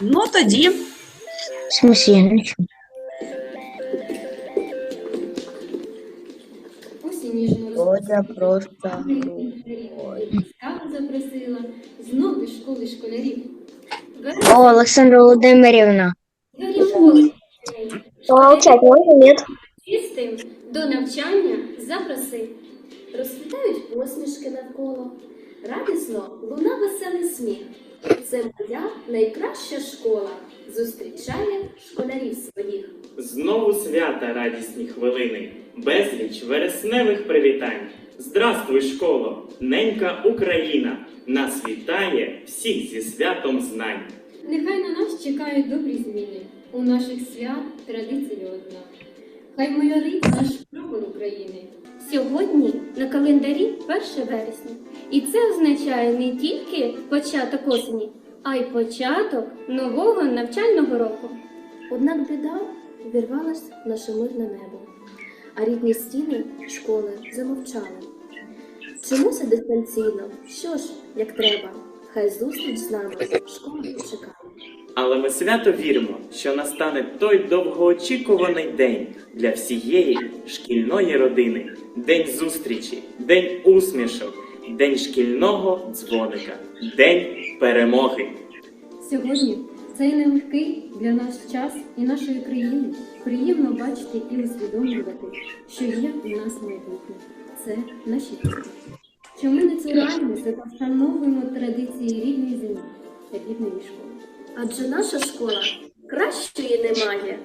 Ну тоді В смысле, я не чую. Ніжно Оля просто запросила знов до школи школярів. О, Олександра Володимирівна. Помолчать можно, нет? Чистим до навчання запросив. Розквітають посмішки навколо. Радісно луна веселий сміх. Це моя найкраща школа. Зустрічає школярів своїх. Знову свята радісні хвилини, безліч вересневих привітань. Здравствуй, школо, ненька Україна, нас вітає всіх зі святом знань. Нехай на нас чекають добрі зміни. У наших свят традиція одна. Хай майорить наш прапор України. Сьогодні на календарі 1 вересня. І це означає не тільки початок осені, а й початок нового навчального року. Однак біда вірвалась в наше мирне небо, а рідні стіни школи замовчали. Вчимося дистанційно, що ж, як треба, хай зустріч з нами школа чекає. Але ми свято віримо, що настане той довгоочікуваний день для всієї шкільної родини. День зустрічі, день усмішок, день шкільного дзвоника, день перемоги. Сьогодні цей нелегкий для нас час і нашої країни приємно бачити і усвідомлювати, що є у нас майбутнє. Це наші діти. Що ми не цураємося та встановлюємо традиції рідної землі та рідної школи. Адже наша школа кращої немає.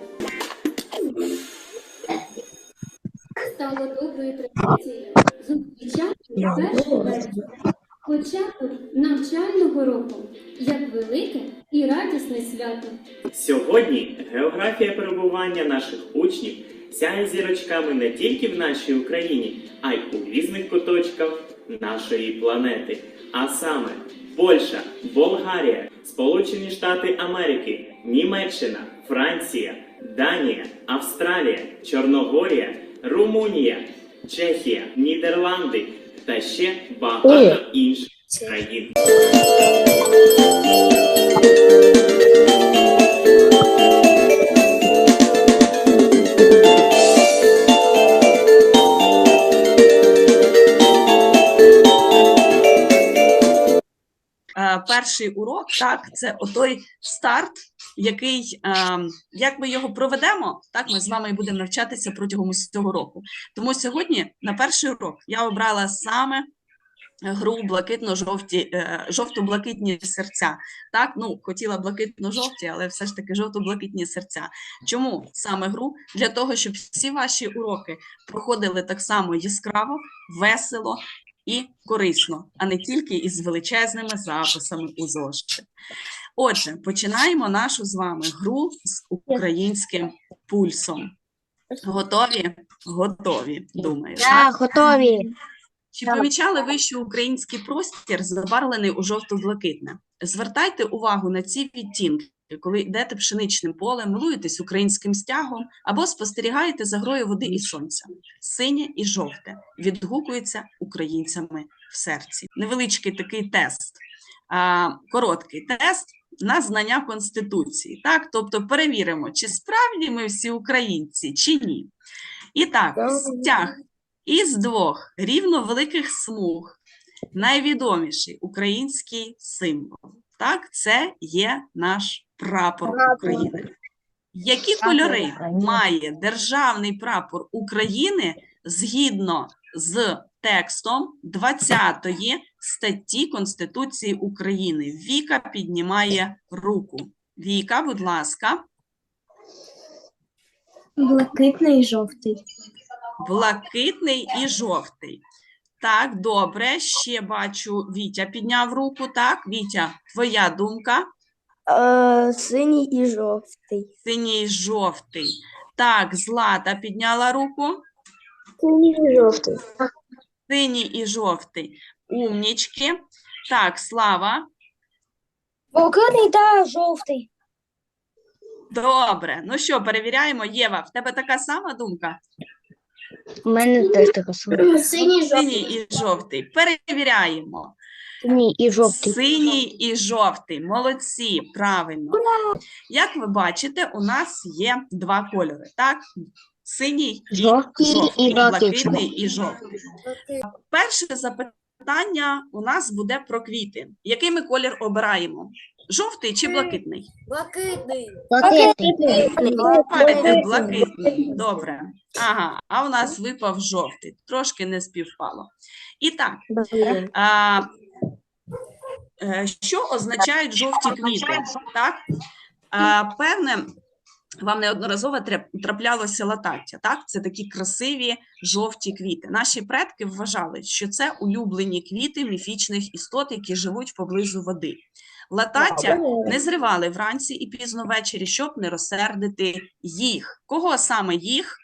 Стало доброю традицією зустрічати 1 вересня початок навчального року як велике і радісне свято. Сьогодні географія перебування наших учнів сяє зірочками не тільки в нашій Україні, а й у різних куточках нашої планети. А саме Польща, Болгарія, Сполучені Штати Америки, Німеччина, Франція, Данія, Австралія, Чорногорія, Румунія, Чехія, Нідерланди та ще багато інших країн. Перший урок, так, це отой старт, який, е, як ми його проведемо, так ми з вами і будемо навчатися протягом усього року. Тому сьогодні на перший урок я обрала саме гру блакитно-жовті, е, жовто-блакитні серця. Так, ну хотіла блакитно-жовті, але все ж таки жовто-блакитні серця. Чому саме гру? Для того, щоб всі ваші уроки проходили так само яскраво, весело і корисно, а не тільки із величезними записами у зошити. Отже, починаємо нашу з вами гру з українським пульсом. Готові? Готові, думаю. Да, готові. Чи помічали ви, що український простір забарвлений у жовто-блакитне? Звертайте увагу на ці відтінки, коли йдете пшеничним полем, милуєтесь українським стягом або спостерігаєте за грою води і сонця. Синє і жовте відгукується українцями в серці. Невеличкий такий тест, короткий тест на знання Конституції. Так, тобто перевіримо, чи справді ми всі українці, чи ні. І так, стяг із двох рівновеликих смуг найвідоміший український символ. Так, це є наш прапор України. Які кольори має державний прапор України згідно з текстом 20 статті Конституції України? Віка піднімає руку. Віка, будь ласка, Блакитний і жовтий. блакитний і жовтий. Так, добре. Ще бачу, Вітя підняв руку. Так, Вітя, твоя думка? Е, синій і жовтий. Синій і жовтий. Так, Злата підняла руку. Синій і жовтий. Синій і жовтий. Умнічки. Так, Слава. Блакитний та жовтий. Добре. Ну що, перевіряємо. Єва, в тебе така сама думка? У мене теж така сама. Синій Синій і жовтий. Перевіряємо. Синій і жовтий. Синій і жовтий. Молодці, правильно. Як ви бачите, у нас є два кольори, так? Синій і Жовтий жовтий, блакитний. блакитний і жовтий. Перше запитання у нас буде про квіти. Який ми колір обираємо? Жовтий чи блакитний? Блакитний. Давайте блакитний. Добре. Ага, а у нас випав жовтий. Трошки не співпало. І так, а, що означають жовті квіти? Так? Певне, вам неодноразово траплялося латаття. Так? Це такі красиві жовті квіти. Наші предки вважали, що це улюблені квіти міфічних істот, які живуть поблизу води. Латаття не зривали вранці і пізно ввечері, щоб не розсердити їх. Кого саме їх?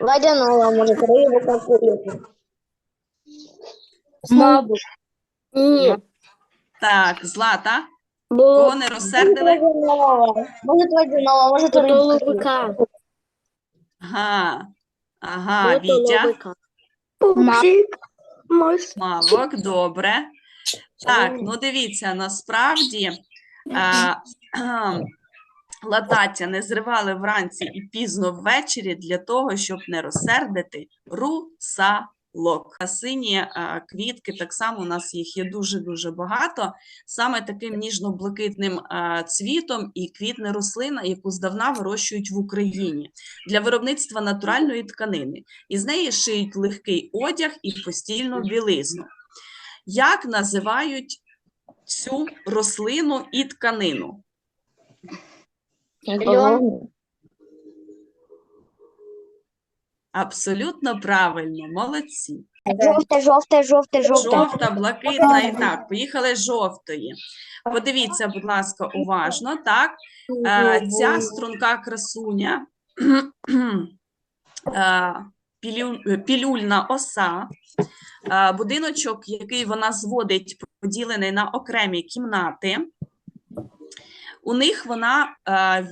Водяного, може, рибу какую-то. Мабуть. Ні. Так, злата. Бо... Кого не розсердили? Може, водяного, може, то рибка. Ага. Ага, Вітя. Пупсик. Мавок, добре. Так, ну дивіться, насправді а, кхм, латаття не зривали вранці і пізно ввечері для того, щоб не розсердити русалок. А сині квітки, так само у нас їх є дуже-дуже багато. Саме таким ніжно-блакитним цвітом і квітне рослина, яку здавна вирощують в Україні для виробництва натуральної тканини. Із неї шиють легкий одяг і постільну білизну. Як називають цю рослину і тканину? Абсолютно правильно, молодці. Жовте, жовте, жовте, жовте. Жовта, блакитна і так. Поїхали з жовтої. Подивіться, будь ласка, уважно. Так, Е, ця струнка красуня, е, е, пілюльна оса, будиночок, який вона зводить, поділений на окремі кімнати. У них вона е,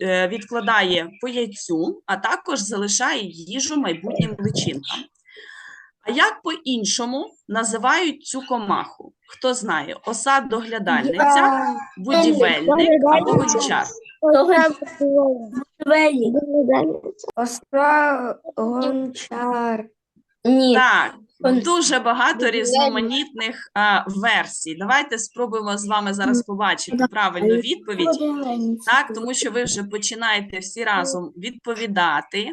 е, відкладає по яйцю, а також залишає їжу майбутнім личинкам. А як по-іншому називають цю комаху? Хто знає? Оса доглядальниця, будівельник або гончар. Оса гончар. Ні. Так, дуже багато різноманітних а, версій. Давайте спробуємо з вами зараз побачити правильну відповідь. Так, тому що ви вже починаєте всі разом відповідати.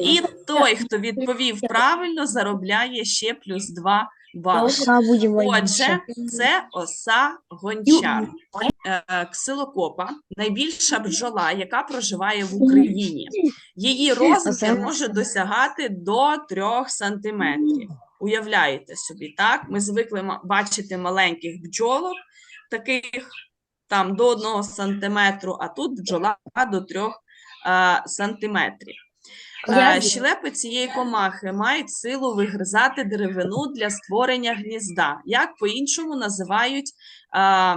І той, хто відповів правильно, заробляє ще плюс 2 бали. Отже, це оса гончар. Е, Ксилокопа найбільша бджола, яка проживає в Україні. Її розмір може досягати до 3 сантиметрів. Уявляєте собі, так? Ми звикли бачити маленьких бджолок, таких там до 1 сантиметру, а тут бджола до 3 сантиметрів. Е, Щелепи цієї комахи мають силу вигризати деревину для створення гнізда. Як по-іншому називають а,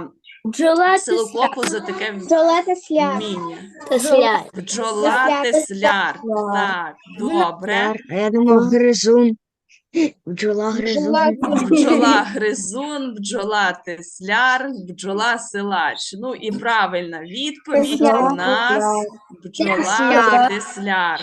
силокопу за таке вміння? Бджола тесляр. Так, добре. А я думав, гризун. Бджола гризун. Бджола гризун, бджола тесляр, бджола силач. Ну і правильна відповідь у нас бджола тесляр.